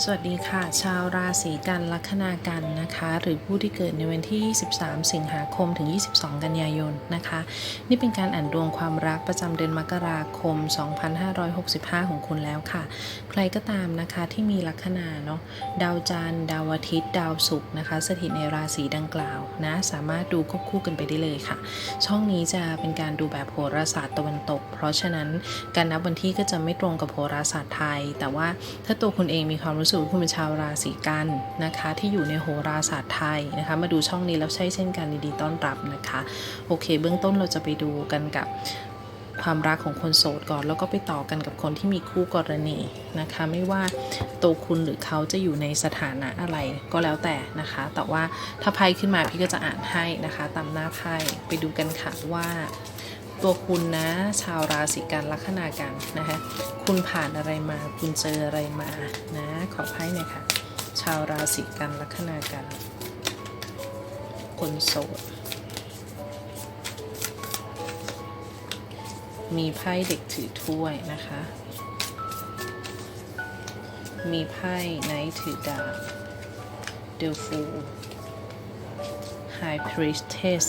สวัสดีค่ะ ชาวราศีกันลัคนากันนะคะ หรือผู้ที่เกิดในวันที่ 23 สิงหาคมถึง 22 กันยายนนะคะ นี่เป็นการอ่านดวงความรักประจำเดือนมกราคม 2565 ของคุณแล้วค่ะ ใครก็ตามนะคะที่มีลัคนาเนาะดาวจันทร์ดาวอาทิตย์ ดาวศุกร์นะคะ สถิตในราศีดังกล่าวนะสามารถดูควบคู่กันไปได้เลยค่ะ ช่องนี้จะเป็นการดูแบบโหราศาสตร์ตะวันตก เพราะฉะนั้นการนับวันที่ก็จะไม่ตรงกับโหราศาสตร์ไทย แต่ว่าถ้าตัวคุณเองมีความรู้สึกว่าคุณเป็นชาวราศีกันนะคะ ที่อยู่ในโหราศาสตร์ไทยนะคะ มาดูช่องนี้แล้วใช่เช่นกันดีต้อนรับนะคะ โอเค เบื้องต้นเราจะไปดูกันกับความรักของคนโสดก่อนแล้วก็ไปต่อกันกับคนที่มีคู่กรณีนะคะ ไม่ว่าตัวคุณหรือเขาจะอยู่ในสถานะอะไรก็แล้วแต่นะคะ แต่ว่าถ้าไพ่ขึ้นมาพี่ก็จะอ่านให้นะคะ ตามหน้าไพ่ไปดูกันค่ะว่า ตัวคุณนะ ชาวราศีกันลัคนากันนะคะ คุณผ่านอะไรมา คุณเจออะไรมานะ ขอไพ่หน่อยค่ะ ชาวราศีกันลัคนากัน คนโสด มีไพ่เด็กถือถ้วยนะคะ มีไพ่ไนท์ถือดาบเดลฟูไฮพรีสเทส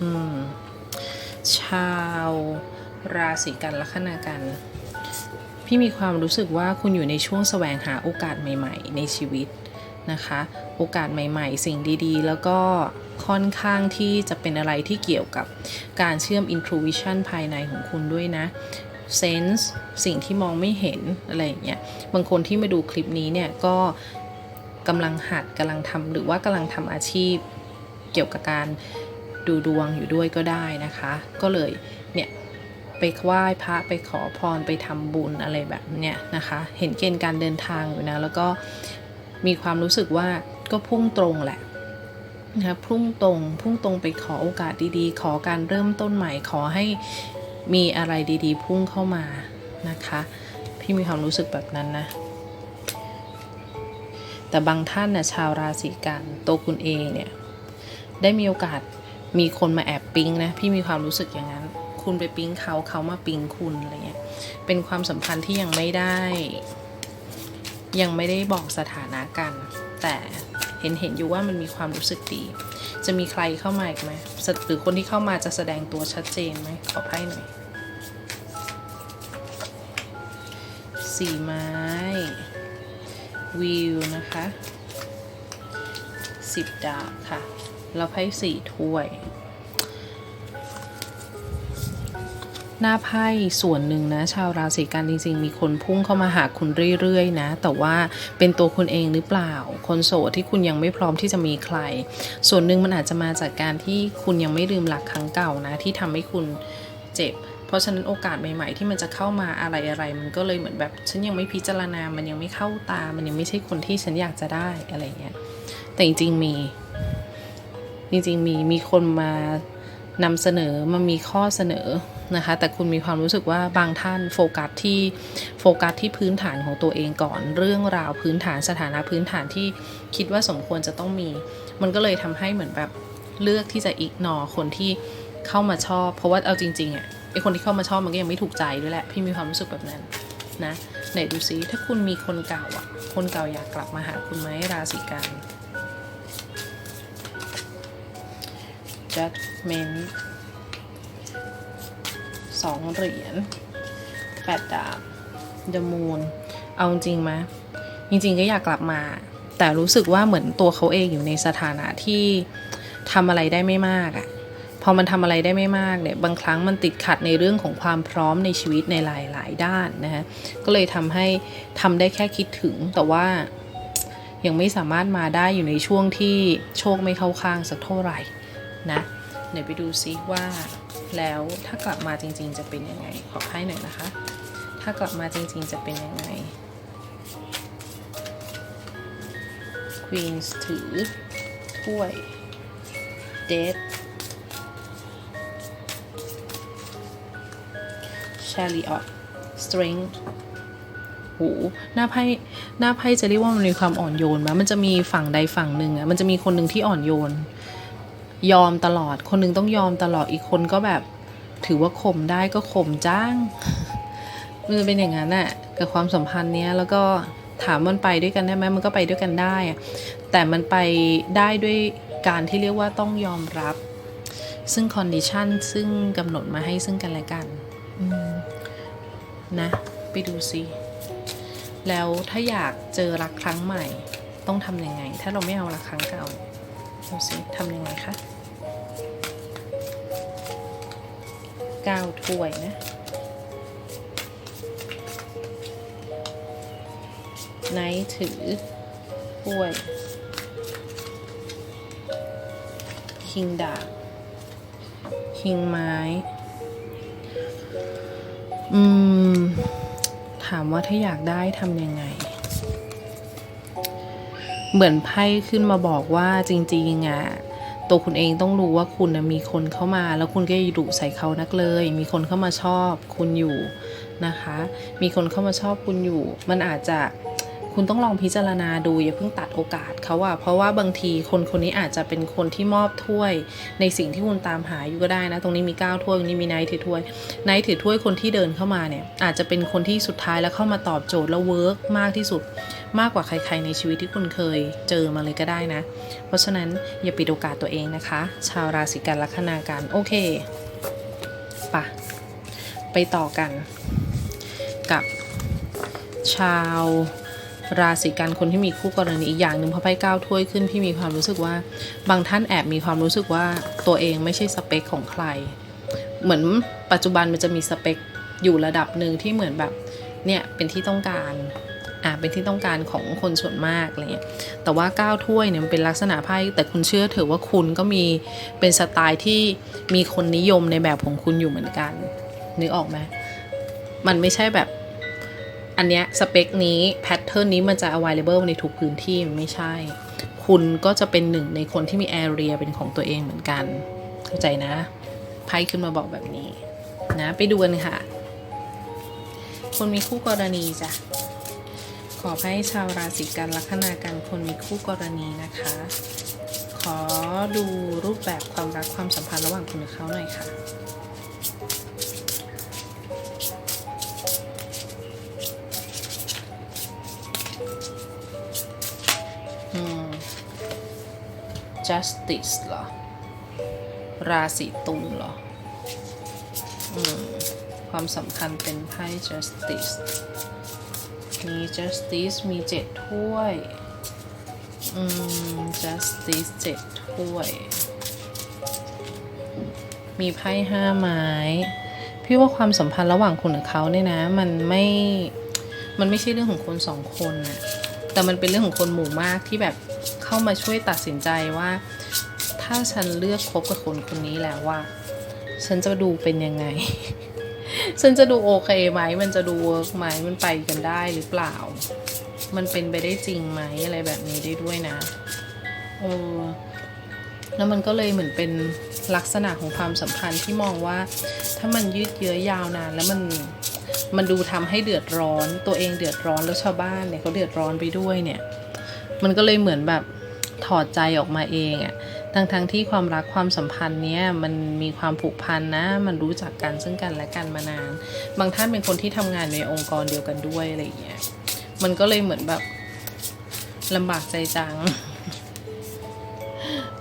อืม ชาวราศีกันลัคนากันพี่มีความรู้สึกว่าคุณอยู่ในช่วงแสวงหาโอกาสใหม่ ๆ ในชีวิตนะคะ โอกาสใหม่ ๆ สิ่งดีๆ แล้วก็ค่อนข้างที่จะเป็นอะไรที่เกี่ยวกับการเชื่อม intuition ภายในของคุณด้วยนะ sense สิ่งที่มองไม่เห็นอะไรอย่างเงี้ยบางคนที่มาดูคลิปนี้เนี่ยก็กำลังหัดกำลังทำหรือว่ากำลังทำอาชีพเกี่ยวกับการ ดูดวงอยู่ด้วยก็ได้นะคะ ก็เลยเนี่ยไปไหว้พระไปขอพรไปทำบุญอะไรแบบเนี้ยนะคะ เห็นเกณฑ์การเดินทางอยู่นะ แล้วก็มีความรู้สึกว่าก็พุ่งตรงแหละนะคะพุ่งตรงพุ่งตรงไปขอโอกาสดีๆ ขอการเริ่มต้นใหม่ขอให้มีอะไรดีๆ พุ่งเข้ามานะคะ พี่มีความรู้สึกแบบนั้นนะ แต่บางท่านนะชาวราศีกันตัวคุณเองเนี่ยได้มีโอกาส มีคนมาแอบปิ๊งนะ พี่มีความรู้สึกอย่างนั้น คุณไปปิ๊งเขาเขามาปิ๊งคุณอะไรเงี้ย เป็นความสัมพันธ์ที่ยังไม่ได้ ยังไม่ได้บอกสถานะกัน แต่เห็นเห็นอยู่ว่ามันมีความรู้สึกดี จะมีใครเข้ามาอีกไหมหรือคนที่เข้ามาจะแสดงตัวชัดเจนไหมขอไพ่หน่อยสี่ไม้วิวนะคะสิบดาบค่ะ แล้วไพ่สี่ถ้วย หน้าไพ่ส่วนหนึ่งนะ ชาวราศีกันจริงๆ มีคนพุ่งเข้ามาหาคุณเรื่อยๆ นะ แต่ว่าเป็นตัวคุณเองหรือเปล่า คนโสดที่คุณยังไม่พร้อมที่จะมีใคร ส่วนหนึ่งมันอาจจะมาจากการที่คุณยังไม่ลืมหลักครั้งเก่านะ ที่ทำให้คุณเจ็บเพราะฉะนั้นโอกาสใหม่ ๆ ที่มันจะเข้ามาอะไรอะไรๆมันก็เลยเหมือนแบบ ฉันยังไม่พิจารณา มันยังไม่เข้าตา มันยังไม่ใช่คนที่ฉันอยากจะได้อะไรเงี้ย แต่จริงๆมี จริงๆมีมีคนมานำเสนอมามีข้อเสนอนะคะแต่คุณมีความรู้สึกว่าบางท่านโฟกัสที่โฟกัสที่พื้นฐานของตัวเองก่อน เรื่องราวพื้นฐานสถานะพื้นฐานที่คิดว่าสมควรจะต้องมี มันก็เลยทำให้เหมือนแบบเลือกที่จะอิกนอคนที่เข้ามาชอบ เพราะว่าเอาจริงๆอะไอคนที่เข้ามาชอบมันก็ยังไม่ถูกใจด้วยแหละพี่มีความรู้สึกแบบนั้นนะไหนดูซิถ้าคุณมีคนเก่าอะคนเก่าอยากกลับมาหาคุณไหมราศีกัน judgment สองเหรียญแปดดาบ the moon เอาจริงไหมจริงๆก็อยากกลับมา แต่รู้สึกว่าเหมือนตัวเขาเองอยู่ในสถานะที่ทำอะไรได้ไม่มากอะพอมันทำอะไรได้ไม่มากเนี่ยบางครั้งมันติดขัดในเรื่องของความพร้อมในชีวิตในหลายๆ ด้านนะฮะก็เลยทำให้ทำได้แค่คิดถึงแต่ว่ายังไม่สามารถมาได้อยู่ในช่วงที่โชคไม่เข้าข้างสักเท่าไหร่ นะเดี๋ยวไปดูซิว่าแล้วถ้ากลับมาจริงๆจะเป็นยังไง ขอไพ่หน่อยนะคะ ถ้ากลับมาจริงๆจะเป็นยังไง Queens ถือถ้วย Dead Chariot Strength โหหน้าไพ่หน้าไพ่จะเรียกว่ามันมีความอ่อนโยนไหมมันจะมีฝั่งใดฝั่งหนึ่งอะมันจะมีคนหนึ่งที่อ่อนโยน ยอมตลอด คนหนึ่งต้องยอมตลอดอีกคนก็แบบ ถือว่าข่มได้ก็ข่มจ้างมันจะเป็นอย่างนั้นอะกับความสัมพันธ์เนี้ยแล้วก็ถามมันไปด้วยกันได้ไหมมันก็ไปด้วยกันได้แต่มันไปได้ด้วยการที่เรียกว่าต้องยอมรับ ซึ่งคอนดิชันซึ่งกำหนดมาให้ซึ่งกันและกันนะ ไปดูซิแล้วถ้าอยากเจอรักครั้งใหม่ ต้องทำยังไง ถ้าเราไม่เอารักครั้งเก่า ดูซิทำยังไงคะก้าวถ้วยนะไนท์ถือถ้วย คิงดาบคิงไม้ อืม ถามว่าถ้าอยากได้ทำยังไง เหมือนไพ่ขึ้นมาบอกว่าจริงๆอะตัวคุณเองต้องรู้ว่าคุณนะมีคนเข้ามา แล้วคุณก็อย่าดุใส่เขานักเลย มีคนเข้ามาชอบคุณอยู่นะคะ มีคนเข้ามาชอบคุณอยู่ มันอาจจะ คุณต้องลองพิจารณาดูอย่าเพิ่งตัดโอกาสเขาอะเพราะว่าบางทีคนคนนี้อาจจะเป็นคนที่มอบถ้วย ในสิ่งที่คุณตามหาอยู่ก็ได้นะ ตรงนี้มี9ถ้วยตรงนี้มีไนท์ถือถ้วยไนท์ถือถ้วยคนที่เดินเข้ามาเนี่ย อาจจะเป็นคนที่สุดท้ายแล้วเข้ามาตอบโจทย์แล้วเวิร์กมากที่สุด มากกว่าใคร ๆ ในชีวิตที่คุณเคยเจอมาเลยก็ได้นะ เพราะฉะนั้นอย่าปิดโอกาสตัวเองนะคะ ชาวราศีกันลัคนากันโอเคปะไปต่อกันกับชาว ราศีกันคนที่มีคู่กรณีอีกอย่างหนึ่งพอไพ่ก้าวถ้วยขึ้นพี่มีความรู้สึกว่า บางท่านแอบมีความรู้สึกว่าตัวเองไม่ใช่สเปคของใคร เหมือนปัจจุบันมันจะมีสเปคอยู่ระดับหนึ่งที่เหมือนแบบเนี่ยเป็นที่ต้องการอ่าเป็นที่ต้องการของคนส่วนมากอะไรเงี้ยแต่ว่าก้าวถ้วยเนี่ยมันเป็นลักษณะไพ่แต่คุณเชื่อเถอะว่าคุณก็มีเป็นสไตล์ที่มีคนนิยมในแบบของคุณอยู่เหมือนกันนึกออกไหมมันไม่ใช่แบบ อันเนี้ยสเปคนี้แพทเทิร์นนี้มันจะ available ในทุกพื้นที่มันไม่ใช่ คุณก็จะเป็นหนึ่งในคนที่มี area เป็นของตัวเองเหมือนกัน เข้าใจนะ ไพ่ขึ้นมาบอกแบบนี้ นะ ไปดูกันค่ะ คนมีคู่กรณีจ้ะ ขอให้ชาวราศีกันลัคนากันคนมีคู่กรณีนะคะ ขอดูรูปแบบความรักความสัมพันธ์ระหว่างคุณกับเขาหน่อยค่ะ justice เหรอ ราศีตุลเหรออืมความสำคัญเป็นไพ่ justice มี justice มีเจ็ดถ้วย อืม justice เจ็ดถ้วย มีไพ่ห้าไม้ พี่ว่าความสัมพันธ์ระหว่างคุณกับเขาเนี่ยนะ มันไม่ มันไม่ใช่เรื่องของคนสองคนนะแต่มันเป็นเรื่องของคนหมู่มากที่แบบ เข้ามาช่วยตัดสินใจว่า ถ้าฉันเลือกคบกับคนคนนี้แล้วว่า ฉันจะดูเป็นยังไง ฉันจะดูโอเคไหม มันจะดูเวิร์กไหมมันไปกันได้หรือเปล่า มันเป็นไปได้จริงไหมอะไรแบบนี้ได้ด้วยนะเออแล้วมันก็เลยเหมือนเป็นลักษณะของความสัมพันธ์ที่มองว่า ถ้ามันยืดเยื้อยาวนาน แล้วมันมันดูทำให้เดือดร้อน ตัวเองเดือดร้อนแล้วชาวบ้านเนี่ยเขาเดือดร้อนไปด้วยเนี่ย มันก็เลยเหมือนแบบ ถอดใจออกมาเองอะทั้งทั้งๆที่ความรักความสัมพันธ์เนี้ยมันมีความผูกพันนะ มันรู้จักกันซึ่งกันและกันมานาน บางท่านเป็นคนที่ทำงานในองค์กรเดียวกันด้วยอะไรอย่างเงี้ย มันก็เลยเหมือนแบบลำบากใจจัง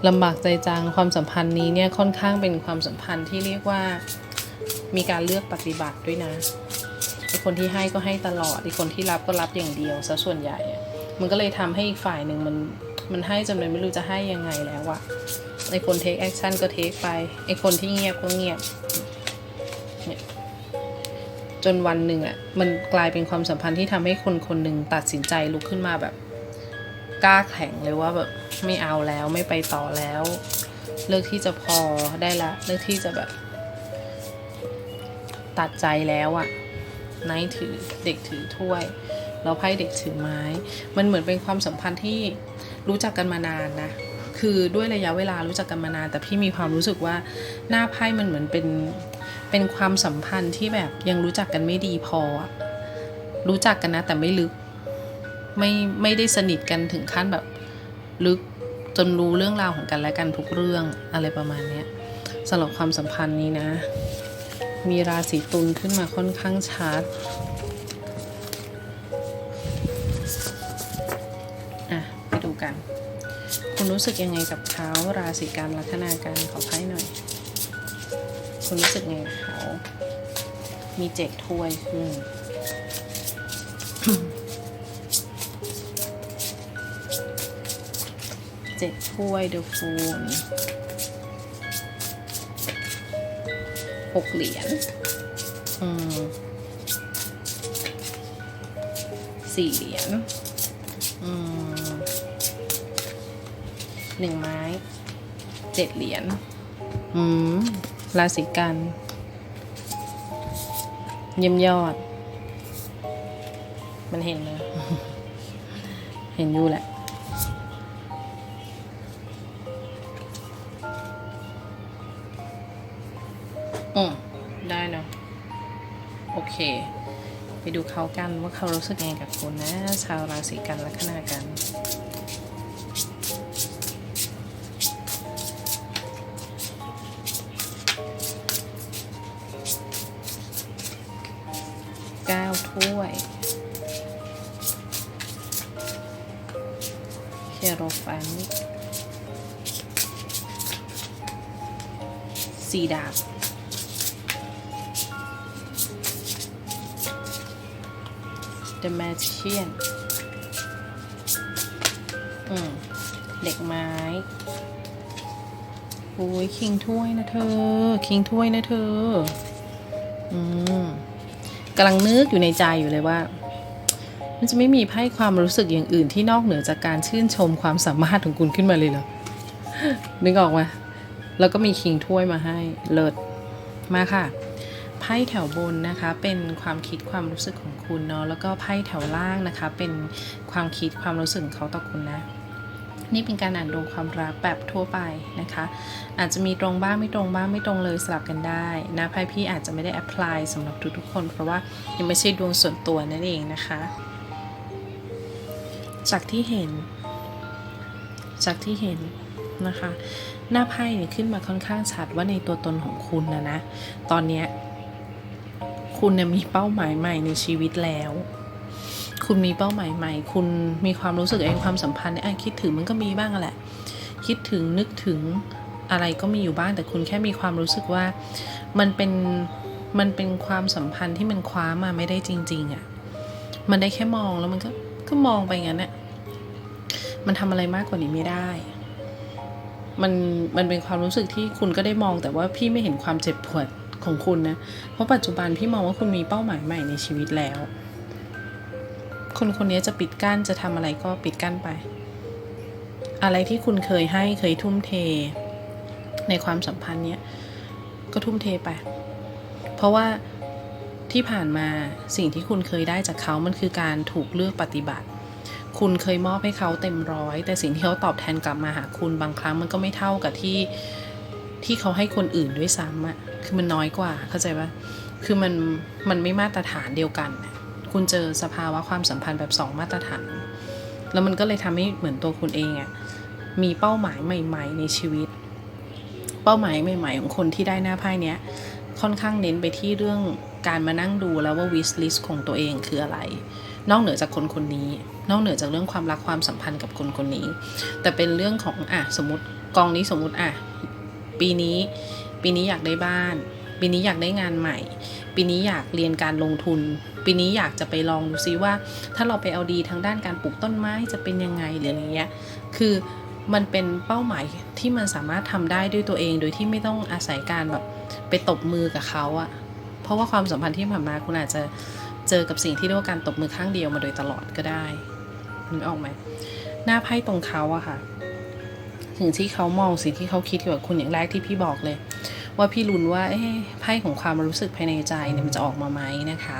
ลำบากใจจังความสัมพันธ์นี้เนี่ยค่อนข้างเป็นความสัมพันธ์ที่เรียกว่ามีการเลือกปฏิบัติด้วยนะไอคนที่ให้ก็ให้ตลอดไอคนที่รับก็รับอย่างเดียวซะส่วนใหญ่ มันก็เลยทำให้อีกฝ่ายหนึ่งมัน มันให้จนเลยไม่รู้จะให้ยังไงแล้วอะไอคนเทคแอคชั่นก็เทคไป ไอคนที่เงียบก็เงียบเนี่ยจนวันหนึ่งอะมันกลายเป็นความสัมพันธ์ที่ทำให้คนคนหนึ่งตัดสินใจลุกขึ้นมาแบบกล้าแข็งเลยว่าแบบไม่เอาแล้วไม่ไปต่อแล้ว เลิกที่จะพอได้ละ เลิกที่จะแบบ ตัดใจแล้วอะไนท์ถือเด็กถือถ้วยแล้วไพ่เด็กถือไม้ มันเหมือนเป็นความสัมพันธ์ที่ รู้จักกันมานานนะ คือด้วยระยะเวลารู้จักกันมานาน แต่พี่มีความรู้สึกว่าหน้าไพ่มันเหมือนเป็นเป็นความสัมพันธ์ที่แบบยังรู้จักกันไม่ดีพอ รู้จักกันนะ แต่ไม่ลึก ไม่ไม่ได้สนิทกันถึงขั้นแบบลึกจนรู้เรื่องราวของกันและกันทุกเรื่องอะไรประมาณนี้สำหรับความสัมพันธ์นี้นะ มีราศีตุลขึ้นมาค่อนข้างชัด คุณรู้สึกยังไงกับเขาราศีกันลัคนาการขอไพ่หน่อย คุณรู้สึกไงกับเขา มีเจ็ดถ้วยขึ้นเจ็ดถ้วยเดอะฟูนหกเหรียญอืมสี่เหรียญ หนึ่งไม้เจ็ดเหรียญอืมราศีกัน เยี่ยมยอด มันเห็นเลยเห็นอยู่แหละ อืมได้เนอะโอเค ไปดูเขากันว่าเขารู้สึกยังไงกับคุณนะ ชาวราศีกันลัคนากัน Magician อืมเด็กไม้โอ้ยคิงถ้วยนะเธอ คิงถ้วยนะเธอ อืมกำลังนึกอยู่ในใจอยู่เลยว่า มันจะไม่มีไพ่ความรู้สึกอย่างอื่นที่นอกเหนือจากการชื่นชมความสามารถของคุณขึ้นมาเลยเหรอ นึกออกไหมแล้วก็มีคิงถ้วยมาให้ เลิศ มาค่ะ ไพ่แถวบนนะคะเป็นความคิดความรู้สึกของคุณเนาะแล้วก็ไพ่แถวล่างนะคะ เป็นความคิดความรู้สึกของเขาต่อคุณนะนี่เป็นการอ่านดวงความรักแบบทั่วไปนะคะ อาจจะมีตรงบ้างไม่ตรงบ้างไม่ตรงเลยสลับกันได้นะไพ่พี่อาจจะไม่ได้แอพพลายสำหรับทุกๆคน เพราะว่ายังไม่ใช่ดวงส่วนตัวนั่นเองนะคะ จากที่เห็น จากที่เห็นนะคะ หน้าไพ่เนี่ยขึ้นมาค่อนข้างชัดว่าในตัวตนของคุณนะนะ ตอนเนี้ย คุณเนี่ยมีเป้าหมายใหม่ในชีวิตแล้ว คุณมีเป้าหมายใหม่ คุณมีความรู้สึกเองความสัมพันธ์เนี่ยอะคิดถึงมันก็มีบ้างแหละ คิดถึงนึกถึงอะไรก็มีอยู่บ้างแต่คุณแค่มีความรู้สึกว่ามันเป็นมันเป็นความสัมพันธ์ที่มันคว้ามาไม่ได้จริง ๆอะ่ะ มันได้แค่มองแล้วมันก็ก็มองไปงั้นน่ะมันทำอะไรมากกว่านี้ไม่ได้ มันมันเป็นความรู้สึกที่คุณก็ได้มองแต่ว่าพี่ไม่เห็นความเจ็บปวด ของคุณนะ เพราะปัจจุบันพี่มองว่าคุณมีเป้าหมายใหม่ในชีวิตแล้ว คนคนนี้จะปิดกั้นจะทำอะไรก็ปิดกั้นไป อะไรที่คุณเคยให้เคยทุ่มเท ในความสัมพันธ์เนี้ยก็ทุ่มเทไป เพราะว่าที่ผ่านมาสิ่งที่คุณเคยได้จากเขามันคือการถูกเลือกปฏิบัติ คุณเคยมอบให้เขาเต็มร้อย แต่สิ่งที่เขาตอบแทนกลับมาหาคุณบางครั้งมันก็ไม่เท่ากับที่ ที่เขาให้คนอื่นด้วยซ้ำอะคือมันน้อยกว่าเข้าใจปะคือมันมันไม่มาตรฐานเดียวกันนะคุณเจอสภาวะความสัมพันธ์แบบสองมาตรฐาน แล้วมันก็เลยทำให้เหมือนตัวคุณเองอะมีเป้าหมายใหม่ ๆ ในชีวิต เป้าหมายใหม่ ๆ ของคนที่ได้หน้าไพ่เนี้ยค่อนข้างเน้นไปที่เรื่องการมานั่งดูแล้วว่า wish list ของตัวเองคืออะไร นอกเหนือจากคนคนนี้ นอกเหนือจากเรื่องความรักความสัมพันธ์กับคนคนนี้ แต่เป็นเรื่องของอะสมมติกองนี้สมมติอะ ปีนี้ ปีนี้อยากได้บ้าน ปีนี้อยากได้งานใหม่ ปีนี้อยากเรียนการลงทุน ปีนี้อยากจะไปลองดูซิว่า ถ้าเราไปเอาดีทางด้านการปลูกต้นไม้จะเป็นยังไงหรืออะไรเงี้ย คือมันเป็นเป้าหมายที่มันสามารถทำได้ด้วยตัวเอง โดยที่ไม่ต้องอาศัยการแบบไปตบมือกับเขาอะเพราะว่าความสัมพันธ์ที่ผ่านมาคุณอาจจะเจอกับสิ่งที่เรียกว่าการตบมือข้างเดียวมาโดยตลอดก็ได้นึกออกไหมหน้าไพ่ตรงเขาอะค่ะ สิ่งที่เขามองสิ่งที่เขาคิดเกี่ยวกับคุณอย่างแรกที่พี่บอกเลย ว่าพี่ลุ้นว่าไพ่ของความรู้สึกภายในใจเนี่ยมันจะออกมาไหมนะคะ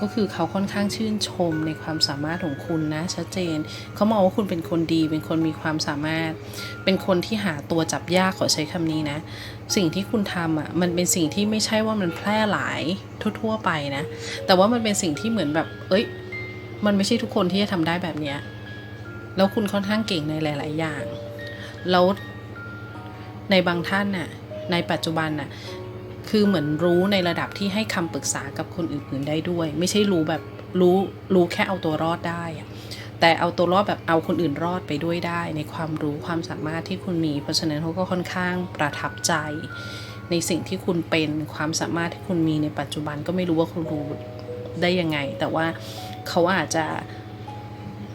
ก็คือเขาค่อนข้างชื่นชมในความสามารถของคุณนะชัดเจน เขามองว่าคุณเป็นคนดี เป็นคนมีความสามารถ เป็นคนที่หาตัวจับยากขอใช้คำนี้นะ สิ่งที่คุณทำอะมันเป็นสิ่งที่ไม่ใช่ว่ามันแพร่หลายทั่วๆไปนะ แต่ว่ามันเป็นสิ่งที่เหมือนแบบ เอ้ย มันไม่ใช่ทุกคนที่จะทำได้แบบเนี้ยแล้วคุณค่อนข้างเก่งในหลาย ๆ อย่าง แล้วในบางท่านน่ะในปัจจุบันน่ะคือเหมือนรู้ในระดับที่ให้คำปรึกษากับคนอื่นๆได้ด้วย ไม่ใช่รู้แบบรู้รู้แค่เอาตัวรอดได้แต่เอาตัวรอดแบบเอาคนอื่นรอดไปด้วยได้ ในความรู้ความสามารถที่คุณมี เพราะฉะนั้นเขาก็ค่อนข้างประทับใจ ในสิ่งที่คุณเป็นความสามารถที่คุณมีในปัจจุบันก็ไม่รู้ว่าคุณรู้ได้ยังไง แต่ว่าเขาอาจจะ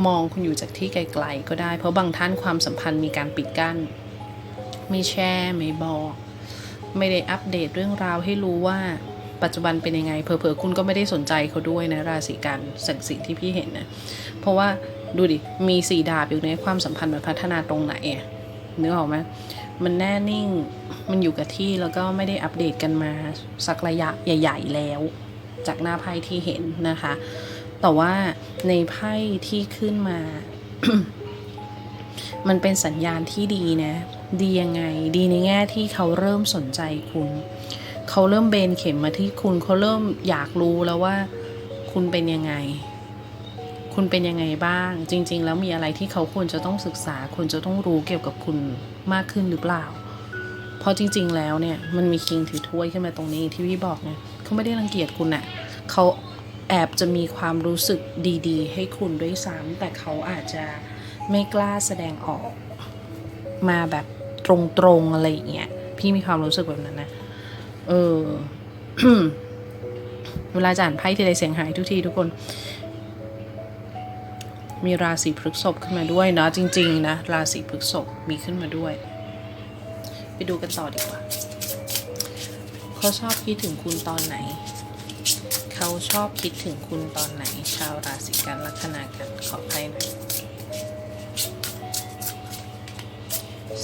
มองคุณอยู่จากที่ไกลๆก็ได้ เพราะบางท่านความสัมพันธ์มีการปิดกั้น ไม่แชร์ไม่บอก ไม่ได้อัปเดตเรื่องราวให้รู้ว่าปัจจุบันเป็นยังไงเผลอๆคุณก็ไม่ได้สนใจเขาด้วยนะราศีกันสิ่งสิ่งที่พี่เห็นนะเพราะว่าดูดิมีสีดาบอยู่ในความสัมพันธ์มันพัฒนาตรงไหนอะนึกออกไหมมันแน่นิ่งมันอยู่กับที่แล้วก็ไม่ได้อัปเดตกันมาสักระยะใหญ่ ๆ แล้ว จากหน้าไพ่ที่เห็นนะคะ แต่ว่าในไพ่ที่ขึ้นมา มันเป็นสัญญาณที่ดีนะ ดียังไง ดีในแง่ที่เขาเริ่มสนใจคุณ เขาเริ่มเบนเข็มมาที่คุณเขาเริ่มอยากรู้แล้วว่า คุณเป็นยังไง คุณเป็นยังไงบ้าง จริง ๆ แล้วมีอะไรที่เขาควรจะต้องศึกษาควรจะต้องรู้เกี่ยวกับคุณมากขึ้นหรือเปล่าเพราะจริง ๆ แล้วเนี่ยมันมีคิงถือถ้วยขึ้นมาตรงนี้ที่พี่บอกเนี่ยเขาไม่ได้รังเกียจคุณอะเขา แอบจะมีความรู้สึกดีๆ ให้คุณด้วยซ้ำแต่เขาอาจจะไม่กล้าแสดงออกมาแบบตรงๆอะไรอย่างเงี้ยพี่มีความรู้สึกแบบนั้นนะเออเวลาจะอ่านไพ่ทีไรเสียงหายทุกทีทุกคน มีราศีพฤษภขึ้นมาด้วยเนาะจริง ๆ นะราศีพฤษภมีขึ้นมาด้วย ไปดูกันต่อดีกว่า เขาชอบคิดถึงคุณตอนไหน เขาชอบคิดถึงคุณตอนไหน ชาวราศีกันลัคนากันขอไพ่หน่อย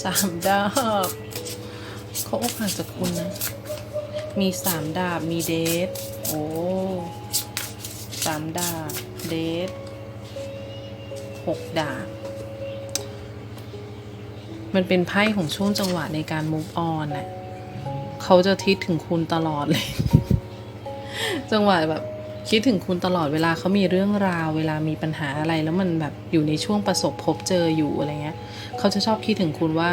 สามดาบเขาอกหักจากคุณนะ มีสามดาบ มีเดท โอ้สามดาบ เดทหกดาบ มันเป็นไพ่ของช่วงจังหวะในการ move on น่ะเขาจะคิดถึงคุณตลอดเลย จังหวะแบบคิดถึงคุณตลอดเวลาเขามีเรื่องราว เวลามีปัญหาอะไร แล้วมันแบบอยู่ในช่วงประสบพบเจออยู่อะไรเงี้ยเขาจะชอบคิดถึงคุณว่า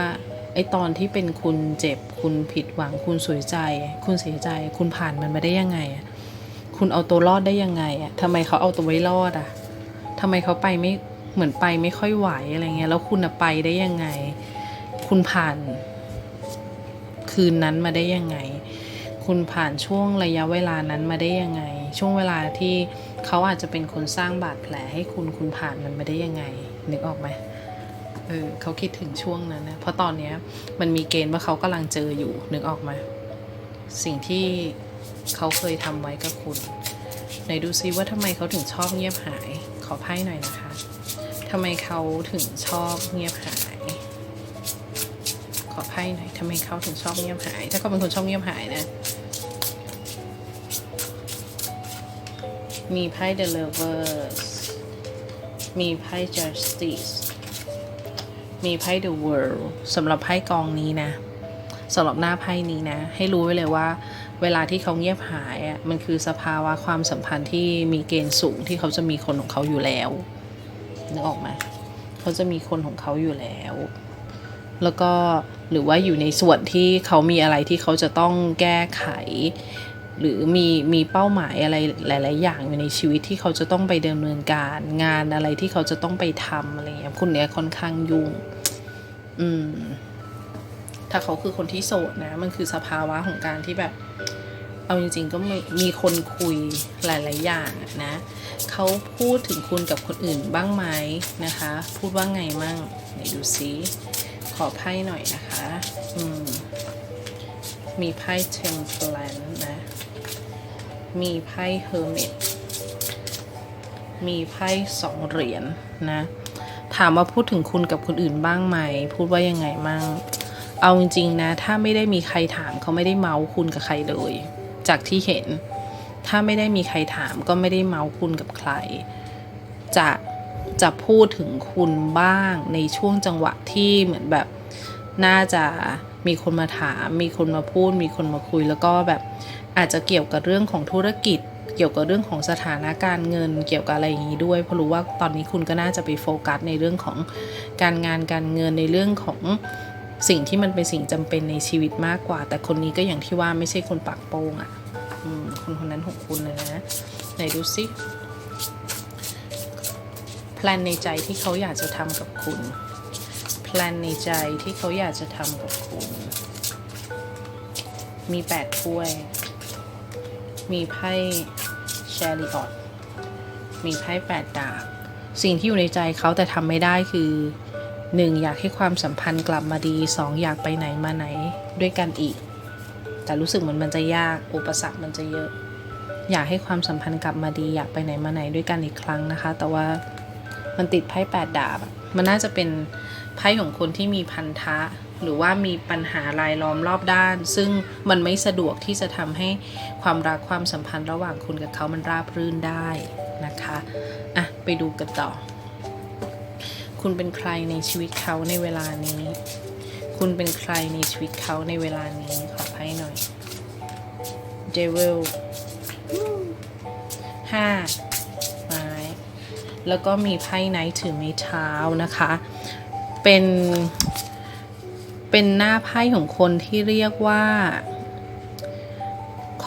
ไอตอนที่เป็นคุณเจ็บ คุณผิดหวัง คุณสวยใจ คุณเสียใจ คุณผ่านมันมาได้ยังไงอะคุณเอาตัวรอดได้ยังไงอะทำไมเขาเอาตัวไว้รอดอะทำไมเขาไปไม่เหมือนไปไม่ค่อยไหวอะไรเงี้ยแล้วคุณไปได้ยังไง คุณผ่าน คืนนั้นมาได้ยังไง คุณผ่านช่วงระยะเวลานั้นมาได้ยังไง ช่วงเวลาที่เขาอาจจะเป็นคนสร้างบาดแผลให้คุณคุณผ่านมันมาได้ยังไง นึกออกไหมเออเขาคิดถึงช่วงนั้นนะเพราะตอนเนี้ยมันมีเกณฑ์ว่าเขากำลังเจออยู่นึกออกไหมสิ่งที่เขาเคยทำไว้กับคุณไหนดูซิว่าทำไมเขาถึงชอบเงียบหาย ขอไพ่หน่อยนะคะทำไมเขาถึงชอบเงียบหาย ขอไพ่หน่อยทำไมเขาถึงชอบเงียบหาย ถ้าเขาเป็นคนชอบเงียบหายนะ มีไพ่ The Lovers มีไพ่ Justice มีไพ่ The World สำหรับไพ่กองนี้นะสำหรับหน้าไพ่นี้นะ ให้รู้ไว้เลยว่า เวลาที่เขาเงียบหายอะมันคือสภาวะความสัมพันธ์ที่มีเกณฑ์สูงที่เขาจะมีคนของเขาอยู่แล้วนึกออกไหมเขาจะมีคนของเขาอยู่แล้ว แล้วก็หรือว่าอยู่ในส่วนที่เขามีอะไรที่เขาจะต้องแก้ไข หรือมีมีเป้าหมายอะไรหลาย ๆ อย่างอยู่ในชีวิตที่เขาจะต้องไปดำเนินการงานอะไรที่เขาจะต้องไปทำอะไรเงี้ยคุณเนี้ยค่อนข้างยุ่ง อืม ถ้าเขาคือคนที่โสดนะ มันคือสภาวะของการที่แบบ เอาจริง ๆ ก็มีคนคุยหลาย ๆ อย่างนะ เขาพูดถึงคุณกับคนอื่นบ้างไหมนะคะ พูดว่าไงมั่งไหนดูซิขอไพ่หน่อยนะคะ อืม มีไพ่ Temperance นะ มีไพ่ Hermit มีไพ่สองเหรียญนนะถามว่าพูดถึงคุณกับคนอื่นบ้างไหม พูดว่ายังไงมั่งเอาจริงๆนะ ถ้าไม่ได้มีใครถามเขาไม่ได้เมาคุณกับใครเลย จากที่เห็น ถ้าไม่ได้มีใครถามก็ไม่ได้เมาคุณกับใคร จะจะพูดถึงคุณบ้างในช่วงจังหวะที่เหมือนแบบน่าจะมีคนมาถาม มีคนมาพูด มีคนมาคุยแล้วก็แบบ อาจจะเกี่ยวกับเรื่องของธุรกิจ เกี่ยวกับเรื่องของสถานะการเงิน เกี่ยวกับอะไรอย่างนี้ด้วย เพราะรู้ว่าตอนนี้คุณก็น่าจะไปโฟกัสในเรื่องของการงานการเงินในเรื่องของสิ่งที่มันเป็นสิ่งจำเป็นในชีวิตมากกว่า แต่คนนี้ก็อย่างที่ว่าไม่ใช่คนปากโป้งอะ่ะคนคนนั้นของคุณเลยนะไหนดูสิไพ่ลนในใจที่เขาอยากจะทำกับคุณแพลนในใจที่เขาอยากจะทำกับคุณ มีแปดถ้วย มีไพ่แชริออตมีไพ่แปดดาบสิ่งที่อยู่ในใจเขาแต่ทำไม่ได้คือหนึ่งอยากให้ความสัมพันธ์กลับมาดีสองอยากไปไหนมาไหนด้วยกันอีก แต่รู้สึกเหมือนมันจะยากอุปสรรคมันจะเยอะ อยากให้ความสัมพันธ์กลับมาดี อยากไปไหนมาไหนด้วยกันอีกครั้งนะคะ แต่ว่ามันติดไพ่แปดดาบมันน่าจะเป็นไพ่ของคนที่มีพันธะหรือว่ามีปัญหารายล้อมรอบด้าน ซึ่งมันไม่สะดวกที่จะทำให้ความรักความสัมพันธ์ระหว่างคุณกับเขามันราบรื่นได้นะคะอะไปดูกันต่อ คุณเป็นใครในชีวิตเขาในเวลานี้ คุณเป็นใครในชีวิตเขาในเวลานี้ขอไพ่หน่อย Devil ห้าไม้แล้วก็มีไพ่ไนท์ถือไม้เท้านะคะ เป็น เป็นหน้าไพ่ของคนที่เรียกว่า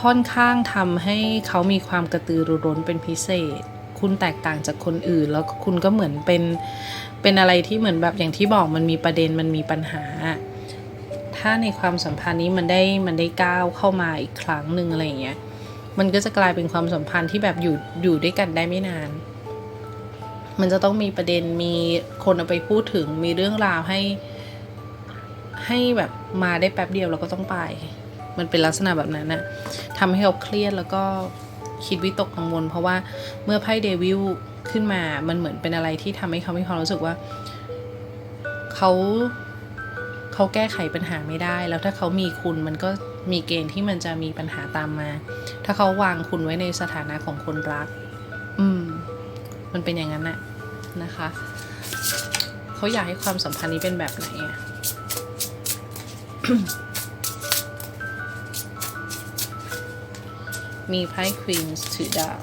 ค่อนข้างทำให้เขามีความกระตือรือร้นเป็นพิเศษ คุณแตกต่างจากคนอื่น แล้วคุณก็เหมือนเป็นเป็นอะไรที่เหมือนแบบอย่างที่บอกมันมีประเด็นมันมีปัญหา ถ้าในความสัมพันธ์นี้มันได้มันได้ก้าวเข้ามาอีกครั้งหนึ่งอะไรอย่างเงี้ยมันก็จะกลายเป็นความสัมพันธ์ที่แบบอยู่อยู่ด้วยกันได้ไม่นาน มันจะต้องมีประเด็นมีคนเอาไปพูดถึงมีเรื่องราวให้ ให้แบบมาได้แป๊บเดียวแล้วก็ต้องไป มันเป็นลักษณะแบบนั้นนะทำให้เขาเครียดแล้วก็คิดวิตกกังวล เพราะว่าเมื่อไพ่เดวิลขึ้นมา มันเหมือนเป็นอะไรที่ทำให้เขามีความรู้สึกว่าเขาเขาแก้ไขปัญหาไม่ได้ แล้วถ้าเขามีคุณมันก็มีเกณฑ์ที่มันจะมีปัญหาตามมา ถ้าเขาวางคุณไว้ในสถานะของคนรัก อืม มันเป็นอย่างนั้นน่ะนะคะ เขาอยากให้ความสัมพันธ์นี้เป็นแบบไหนอะ มีไพ่ควีนถือดาบ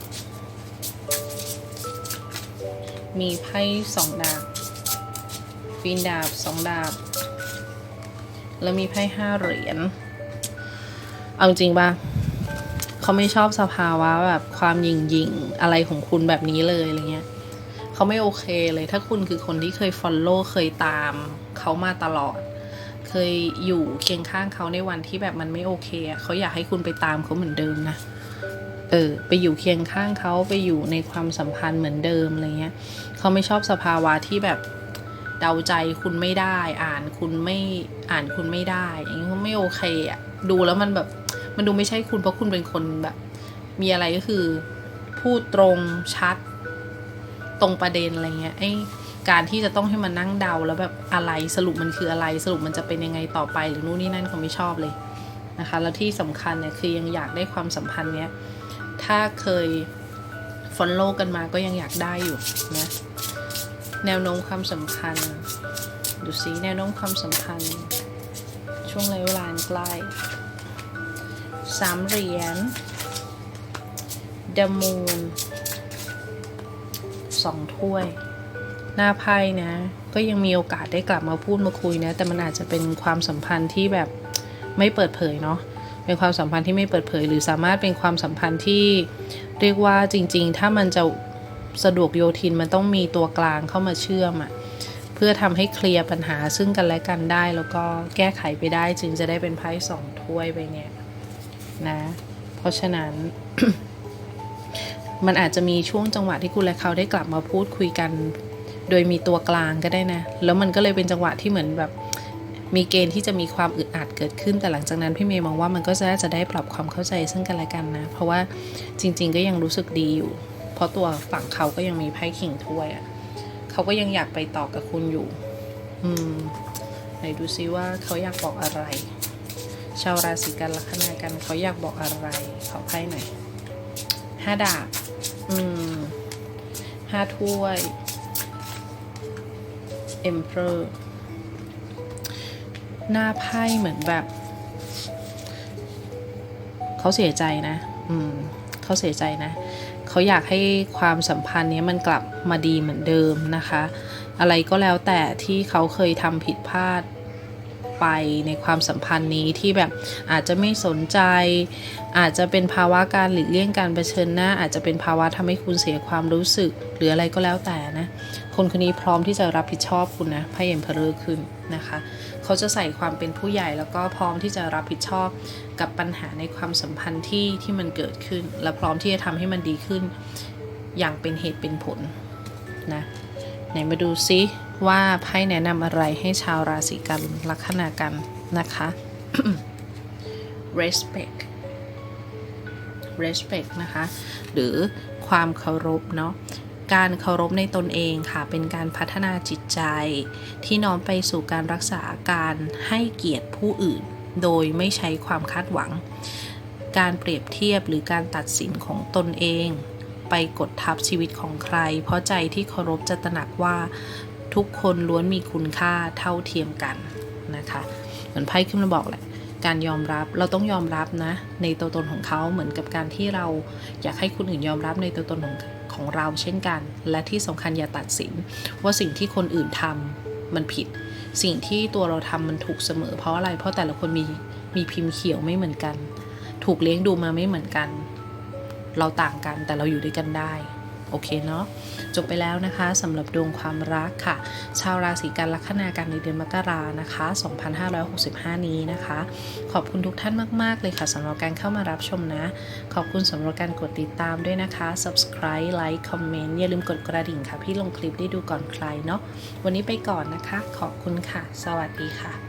มีไพ่สองดาบควีนดาบสองดาบ แล้วมีไพ่ห้าเหรียญ เอาจริงป่ะเขาไม่ชอบสภาวะแบบความหยิงหยิงอะไรของคุณแบบนี้เลยอะไรเงี้ยเขาไม่โอเคเลยถ้าคุณคือคนที่เคย follow เคยตามเขามาตลอด เคยอยู่เคียงข้างเขาในวันที่แบบมันไม่โอเคอะเขาอยากให้คุณไปตามเขาเหมือนเดิมนะเออไปอยู่เคียงข้างเขาไปอยู่ในความสัมพันธ์เหมือนเดิมอะไรเงี้ยเขาไม่ชอบสภาวะที่แบบเดาใจคุณไม่ได้ อ่านคุณไม่อ่านคุณไม่ได้อย่างนี้เขาไม่โอเคอะดูแล้วมันแบบมันดูไม่ใช่คุณเพราะคุณเป็นคนแบบ มีอะไรก็คือ พูดตรงชัดตรงประเด็นอะไรเงี้ยไอ้ การที่จะต้องให้มันนั่งเดาแล้วแบบอะไรสรุปมันคืออะไรสรุปมันจะเป็นยังไงต่อไปหรือนู่นนี่นั่นเขาไม่ชอบเลยนะคะ แล้วที่สำคัญเนี่ยคือยังอยากได้ความสัมพันธ์เนี้ยถ้าเคยฟอลโล่กันมาก็ยังอยากได้อยู่นะแนวโน้มความสัมพันธ์ดูซิแนวโน้มความสัมพันธ์ ช่วงระยะเวลาใกล้สามเหรียญ The Moon สองถ้วย หน้าไพ่นะ ก็ยังมีโอกาสได้กลับมาพูดมาคุยนะ แต่มันอาจจะเป็นความสัมพันธ์ที่แบบไม่เปิดเผยเนาะเป็นความสัมพันธ์ที่ไม่เปิดเผย หรือสามารถเป็นความสัมพันธ์ที่เรียกว่าจริง ๆ ถ้ามันจะสะดวกโยทินมันต้องมีตัวกลางเข้ามาเชื่อมอะเพื่อทำให้เคลียร์ปัญหาซึ่งกันและกันได้ แล้วก็แก้ไขไปได้จึงจะได้เป็นไพ่สองถ้วยไปเนี่ยนะ เพราะฉะนั้น มันอาจจะมีช่วงจังหวะที่คุณและเขาได้กลับมาพูดคุยกัน โดยมีตัวกลางก็ได้นะ แล้วมันก็เลยเป็นจังหวะที่เหมือนแบบมีเกณฑ์ที่จะมีความอึดอัดเกิดขึ้น แต่หลังจากนั้นพี่เมย์มองว่ามันก็จะจะได้ปรับความเข้าใจซึ่งกันและกันนะ เพราะว่าจริง ๆ ก็ยังรู้สึกดีอยู่ เพราะตัวฝั่งเขาก็ยังมีไพ่ขิงถ้วยอะ่ะเขาก็ยังอยากไปต่อกับคุณอยู่ อืม ไหนดูซิว่าเขาอยากบอกอะไร ชาวราศีกันลัคนากันเขาอยากบอกอะไร ขอไพ่หน่อยห้าดาบ อืมห้าถ้วย Emperor หน้าไพ่เหมือนแบบ เขาเสียใจนะ อืมเขาเสียใจนะ เขาอยากให้ความสัมพันธ์นี้มันกลับมาดีเหมือนเดิมนะคะ อะไรก็แล้วแต่ที่เขาเคยทำผิดพลาดไปในความสัมพันธ์นี้ที่แบบอาจจะไม่สนใจ อาจจะเป็นภาวะการหลีกเลี่ยงการเผชิญหน้า อาจจะเป็นภาวะทำให้คุณเสียความรู้สึก หรืออะไรก็แล้วแต่นะ คนคนนี้พร้อมที่จะรับผิดชอบคุณนะไพ่เอ็มเพลอร์ขึ้นนะคะ เขาจะใส่ความเป็นผู้ใหญ่แล้วก็พร้อมที่จะรับผิดชอบกับปัญหาในความสัมพันธ์ที่ที่มันเกิดขึ้น และพร้อมที่จะทำให้มันดีขึ้น อย่างเป็นเหตุเป็นผลนะไหนมาดูซิว่าไพ่แนะนำอะไรให้ชาวราศีกันลัคนากันนะคะ respect respect นะคะ หรือความเคารพเนาะการเคารพในตนเองค่ะ เป็นการพัฒนาจิตใจ ที่น้อมไปสู่การรักษาการให้เกียรติผู้อื่น โดยไม่ใช้ความคาดหวัง การเปรียบเทียบหรือการตัดสินของตนเอง ไปกดทับชีวิตของใคร เพราะใจที่เคารพจะตระหนักว่าทุกคนล้วนมีคุณค่าเท่าเทียมกันนะคะ เหมือนไพ่ขึ้นมาบอกแหละ การยอมรับเราต้องยอมรับนะ ในตัวตนของเขาเหมือนกับการที่เราอยากให้คนอื่นยอมรับในตัวตนของของเราเช่นกัน และที่สำคัญอย่าตัดสิน ว่าสิ่งที่คนอื่นทำมันผิด สิ่งที่ตัวเราทำมันถูกเสมอ เพราะอะไรเพราะแต่ละคนมีมีพิมพ์เขียวไม่เหมือนกัน ถูกเลี้ยงดูมาไม่เหมือนกัน เราต่างกันแต่เราอยู่ด้วยกันได้ โอเคเนาะจบไปแล้วนะคะสำหรับดวงความรักค่ะ ชาวราศีกันลัคนากันในเดือนมกรานะคะ 2565 นี้นะคะ ขอบคุณทุกท่านมาก ๆ เลยค่ะสำหรับการเข้ามารับชมนะ ขอบคุณสำหรับการกดติดตามด้วยนะคะ subscribe like comment อย่าลืมกดกระดิ่งค่ะ พี่ลงคลิปได้ดูก่อนใครเนาะวันนี้ไปก่อนนะคะ ขอบคุณค่ะ สวัสดีค่ะ